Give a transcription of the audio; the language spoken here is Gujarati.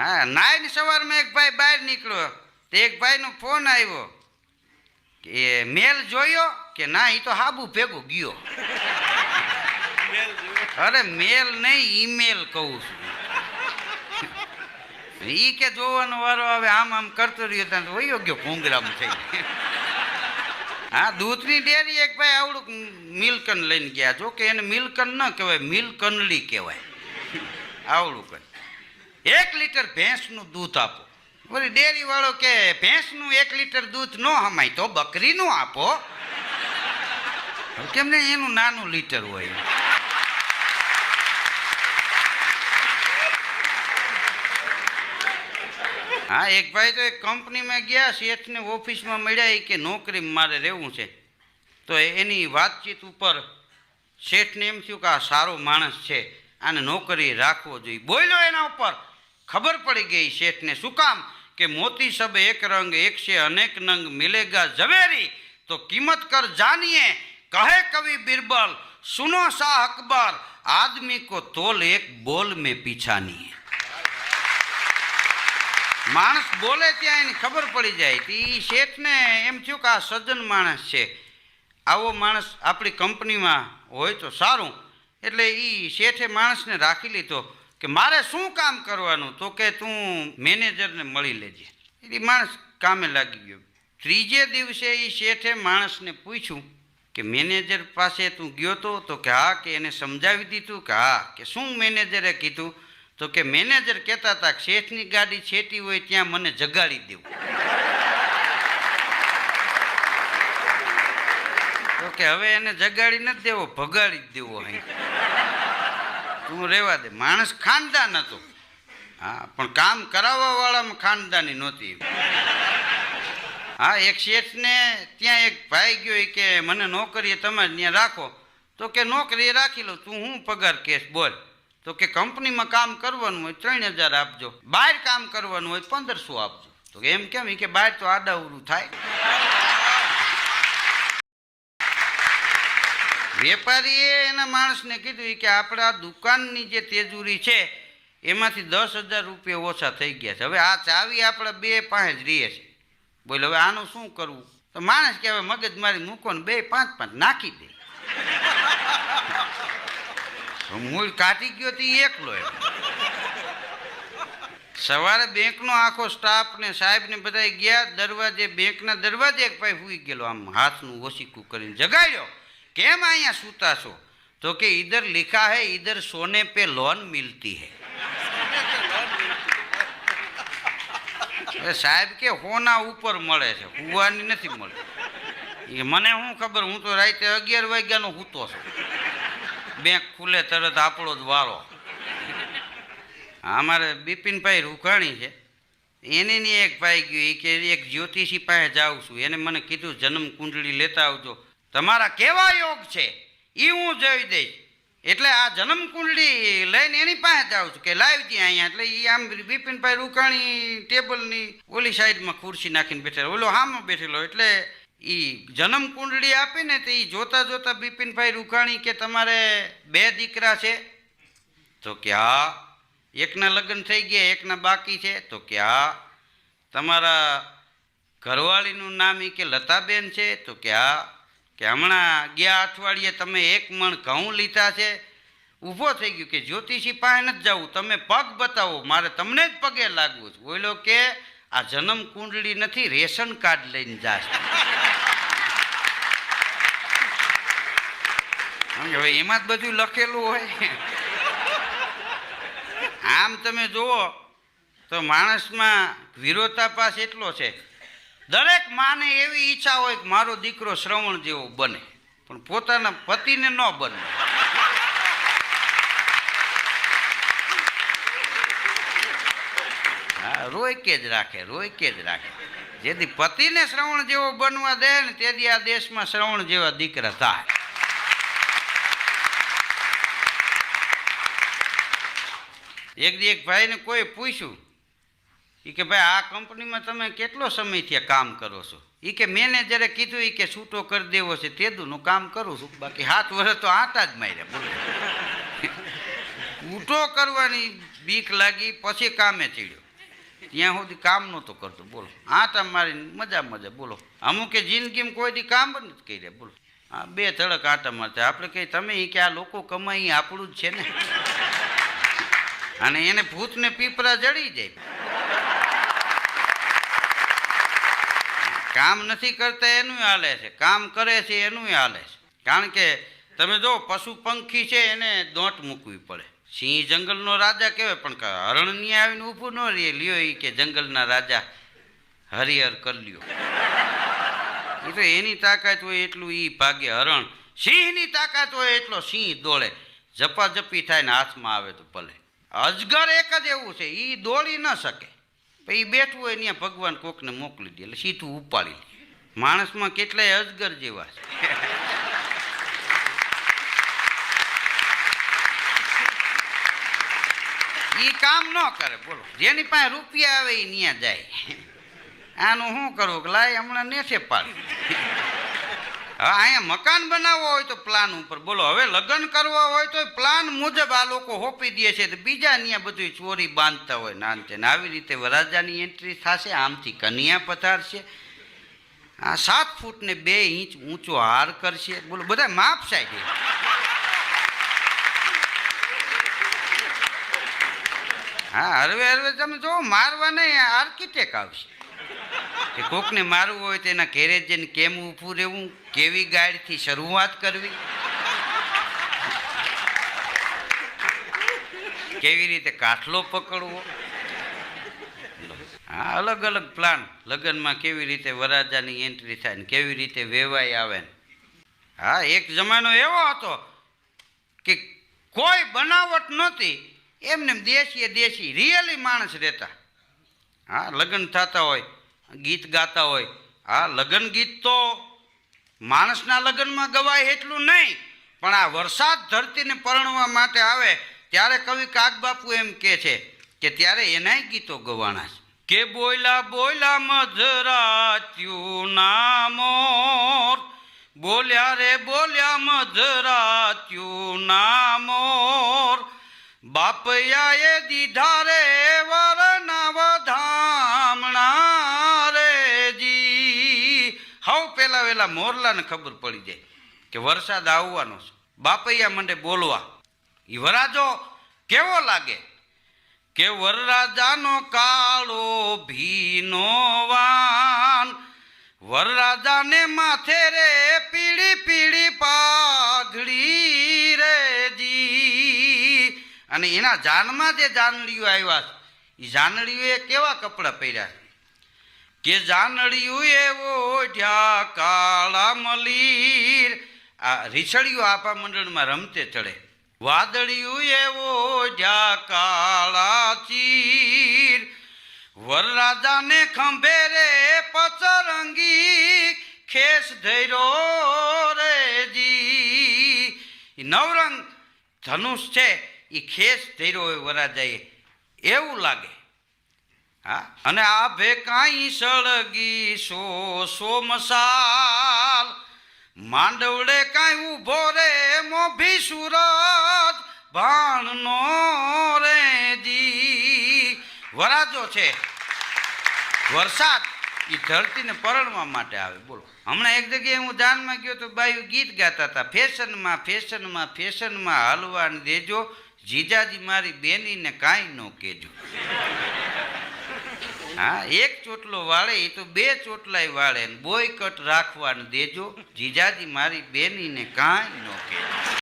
હા, નાઈને સવારમાં એક ભાઈ બહાર નીકળ્યો. તો એક ભાઈનો ફોન આવ્યો કે, મેલ જોયો કે ના એ તો હાબુ ભેગો ગયો. અરે, મેલ નહીં, ઈમેલ કહું છું. એ કે જોવાનો વારો હવે આમ આમ કરતો રહ્યો ત્યાં તો વયો ગયો ભૂંગરામ થઈ હા, દૂધની ડેરી એક ભાઈ આવડું મિલ્કન લઈને ગયા. જો કે એને મિલ્કન ન કહેવાય, મિલ્કનલી કહેવાય. આવડું કઈ. એક લીટર ભેંસનું દૂધ આપો. બોલી ડેરીવાળો કે, ભેંસનું એક લીટર દૂધ ન હમાય તો બકરીનું આપો. કેમ ને એનું નાનું લીટર હોય? હા, એક ભાઈ તો એક કંપનીમાં ગયા, શેઠને ઓફિસમાં મળ્યા કે, નોકરી મારે રહેવું છે. તો એની વાતચીત ઉપર શેઠને એમ થયું કે, આ સારો માણસ છે, આને નોકરી રાખવો જોઈએ. બોલ્યો એના ઉપર. ખબર પડી ગઈ શેઠને શું કામ? કે મોતી સબ એક રંગ, એક છે અનેક નંગ, મિલેગા ઝવેરી. તો કિંમત કર જાનીએ. કહે કવિ બિરબલ, સુનો શાહ અકબર, આદમી કો તોલ એક બોલ મેં પીછાની માણસ બોલે ત્યાં એની ખબર પડી જાય. તો એ શેઠને એમ થયું કે આ સજ્જન માણસ છે. આવો માણસ આપણી કંપનીમાં હોય તો સારું. એટલે એ શેઠે માણસને રાખી લીધો. કે મારે શું કામ કરવાનું? તો કે તું મેનેજરને મળી લેજે. એ માણસ કામે લાગી ગયો. ત્રીજે દિવસે એ શેઠે માણસને પૂછ્યું કે મેનેજર પાસે તું ગયો તો? તો કે હા, કે એને સમજાવી દીધું કે હા, કે શું મેનેજરે કીધું? તો કે મેનેજર કહેતા હતા કે શેઠની ગાડી છેટી હોય ત્યાં મને જગાડી દેવું. તો કે હવે એને જગાડી નથી દેવો, ભગાડી જ દેવો અહીં. તું રહેવા દે. માણસ ખાનદાન હતો. હા, પણ કામ કરાવવા વાળામાં ખાનદાની નહોતી. હા, એક શેઠને ત્યાં એક ભાઈ ગયો કે, મને નોકરીએ તમે ત્યાં રાખો. તો કે નોકરીએ રાખી લો, તું હું પગાર કેસ બોલ. તો કે, કંપનીમાં કામ કરવાનું હોય, ત્રણ હજાર આપજો. બહાર કામ કરવાનું હોય, પંદરસો આપજો. તો એમ કેમ? કે બહાર તો આડાવડું થાય. વેપારીએ એના માણસને કીધું કે આપણા દુકાનની જે તેજુરી છે, એમાંથી દસ હજાર રૂપિયા ઓછા થઈ ગયા છે. હવે આ ચાવી આપણા બે પાંચ જ રહીએ છે. બોલે, હવે આનું શું કરવું? તો માણસ કે હવે મગજ મારી મૂકો ને બે પાંચ પાંચ નાખી દે. મૂળ કાઢી ગયો તે એકલો એમ. સવારે બેંકનો આખો સ્ટાફ ને સાહેબ ને બધા ગયા, દરવાજે, બેંકના દરવાજે એક ભાઈ હુઈ ગયેલો, આમ હાથનું ઓસીકું કરીને જગાડ્યો. કેમ અહીંયા સૂતા છો તો કે ઈધર लिखा है ઈધર सोने पे लोन मिलती है એ સાહેબ કે હોના ઉપર મળે છે હુવાની નથી મળતી એ મને શું ખબર હું તો રાતે અગિયાર વાગ્યાનો હૂતો છું બેંક ખુલે તરત આપણો જ વારો અમારે બિપિનભાઈ રૂખાણી છે એને ની એક ભાઈ ગયું એ કે એક જ્યોતિષી પાસે જાઉં છું એને મને કીધું જન્મ કુંડળી લેતા આવજો તમારા કેવા યોગ છે એ હું જોઈ દઈશ. એટલે આ જન્મ કુંડલી લઈને એની પાસે જાઉં છું કે લાવી ત્યાં અહીંયા. એટલે એ આમ બિપિનભાઈ રૂકાણી ટેબલની ઓલી સાઈડમાં ખુરશી નાખીને બેઠેલો ઓલો હામાં બેઠેલો એટલે એ જન્મ કુંડળી આપીને તો એ જોતા જોતા બિપિનભાઈ રૂકાણી કે તમારે બે દીકરા છે? તો કે હા. એકના લગ્ન થઈ ગયા, એકના બાકી છે. તો કે હા. તમારા ઘરવાળીનું નામ એ કે લતાબેન છે? તો કે હા. કે હમણાં ગયા અઠવાડિયે તમે એક મણ ઘઉં લીધા છે. ઊભો થઈ ગયો કે જ્યોતિષી પાસે નથી જવું. તમે પગ બતાવો, મારે તમને જ પગે લાગવું છે. બોલો કે આ જન્મ કુંડળી નથી, રેશન કાર્ડ લઈને જાશ. હવે એમાં જ બધું લખેલું હોય. આમ તમે જુઓ તો માણસમાં વિરોધાભાસ એટલો છે. દરેક માને એવી ઈચ્છા હોય કે મારો દીકરો શ્રવણ જેવો બને, પણ પોતાના પતિને ન બને. રોય જ રાખે રોય જ રાખે. જેથી પતિને શ્રવણ જેવો બનવા દે ને તેથી આ દેશમાં શ્રવણ જેવા દીકરા થાય. એક દી એક ભાઈને કોઈ પૂછ્યું એ કે ભાઈ, આ કંપનીમાં તમે કેટલો સમયથી કામ કરો છો? એ કે મેનેજરે કીધું એ કે છૂટો કરી દેવો છે, તેદુનું કામ કરું છું. બાકી હાથ વર્ષ તો આટા જ માર્યા, બોલો. છૂટો કરવાની બીક લાગી, પછી કામે ચડ્યો. ત્યાં સુધી કામ નહોતો કરતો, બોલો. આટા મારી મજા મજા, બોલો. અમુકે જિંદગીમાં કોઈ દી કામ જ નથી કર્યા, બોલો. આ બે ધડક આટા મારતા. આપણે કહીએ તમે કે આ લોકો કમાઈ આપણું જ છે ને? અને એને ભૂતને પીપરા જડી જાય. કામ નથી કરતા એનું હાલે છે, કામ કરે છે એનું હાલે છે. કારણ કે તમે જો પશુ પંખી છે એને દોંટ મૂકવી પડે. સિંહ જંગલનો રાજા કહેવાય, પણ હરણ હરણની આવીને ઊભું ન રહે, લ્યો એ કે જંગલના રાજા હરિહર કર લ્યો. એ તો એની તાકાત હોય એટલું એ ભાગે હરણ. સિંહની તાકાત હોય એટલો સિંહ દોડે. જપાજપી થાય ને હાથમાં આવે તો ભલે. અજગર એક જ એવું છે એ દોડી ન શકે. પછી બેઠું હોય ત્યાં ભગવાન કોકને મોકલી દે, એટલે સીધું ઉપાડી લે. માણસમાં કેટલાય અજગર જેવા છે. એ કામ ન કરે, બોલો. જેની પાસે રૂપિયા આવે એ ત્યાં જાય. આનું શું કરવું કે લાય હમણાં નેસે પાડ. અહીંયા મકાન બનાવવો હોય તો પ્લાન ઉપર. બોલો, હવે લગ્ન કરવા હોય તો પ્લાન મુજબ આ લોકો હોપી દે છે. તો બીજા ત્યાં બધું ચોરી બાંધતા હોય. નાન તેને આવી રીતે વરાજાની એન્ટ્રી થશે, આમથી કન્યા પથારશે આ સાત ફૂટ ને બે ઇંચ ઊંચો હાર કરશે. બોલો, બધા માપ સાહેબ હા, હરવે હરવે તમે જો મારવા નહીં આર્કિટેક્ટ આવશે. કે કોકને મારવું હોય તો એના ઘેરે જઈને કેમ ઊભું રહેવું? કેવી ગાડીથી શરૂઆત કરવી? કેવી રીતે કાઠલો પકડવો? હા, અલગ અલગ પ્લાન લગ્નમાં કેવી રીતે વરાજાની એન્ટ્રી થાય ને કેવી રીતે વેવાઈ આવે ને. હા, એક જમાનો એવો હતો કે કોઈ બનાવટ નહોતી. એમને એમ દેશીએ દેશી રિયલી માણસ રહેતા. હા, લગ્ન થતા હોય ગીત ગાતા હોય. હા, લગ્ન ગીત તો માણસના લગ્નમાં ગવાય એટલું નહીં, પણ આ વરસાદ ધરતીને પરણવા માટે આવે ત્યારે કવિ કાગબાપુ એમ કે છે કે ત્યારે એનાય ગીતો ગવાના છે. કે બોયલા બોયલા મધરાત્યું નામોર, બોલ્યા રે બોલ્યા મધરાત્યું નામોર, બાપયાએ દીધા પેલા મોરલાને ખબર પડી જાય કે વરસાદ આવવાનો છે. બાપૈયા મંડે બોલવા એ વરાજો, કેવો લાગે? કે વરરાજાનો કાળો ભીનો વાન, વરરાજાને માથે રે પીળી પીળી પાઘડી રે અને એના જાનમાં જે જાનડીઓ આવ્યા છે એ જાનડીઓએ કેવા કપડાં પહેર્યા છે? કે જાનડિયું એવો ઢ્યા કાળા મલીર. આ રીછડિયું આપા મંડળમાં રમતે ચડે. વાદળિયું એવો ઢ્યા કાળા ચીર. વરરાજાને ખંભે રે પચરંગી. ખેસ ધૈરો રે જી. નવરંગ ધનુષ છે એ ખેસ ધૈરો વરરાજાએ. એવું લાગે. હા? અને આ ભે કાંઈ સળગી સો સો મસાલ માંડવડે કાંઈ ઊભો રે મોભી સુરત ભાણનો રે જી. વરાજો છે. વરસાદ એ ધરતીને પરણવા માટે આવે. બોલો. હમણાં એક જગ્યાએ હું જાનમાં ગયો તો બાયું ગીત ગાતા હતા. ફેશનમાં ફેશનમાં ફેશનમાં હલવાને દેજો. જીજાજી મારી બેનીને કાંઈ ન કહેજો. હા, એક ચોટલો વાળે એ તો બે ચોટલાય વાળે. બોયકટ રાખવાને દેજો. જીજાજી મારી બેનીને કાંઈ ન કહેજો.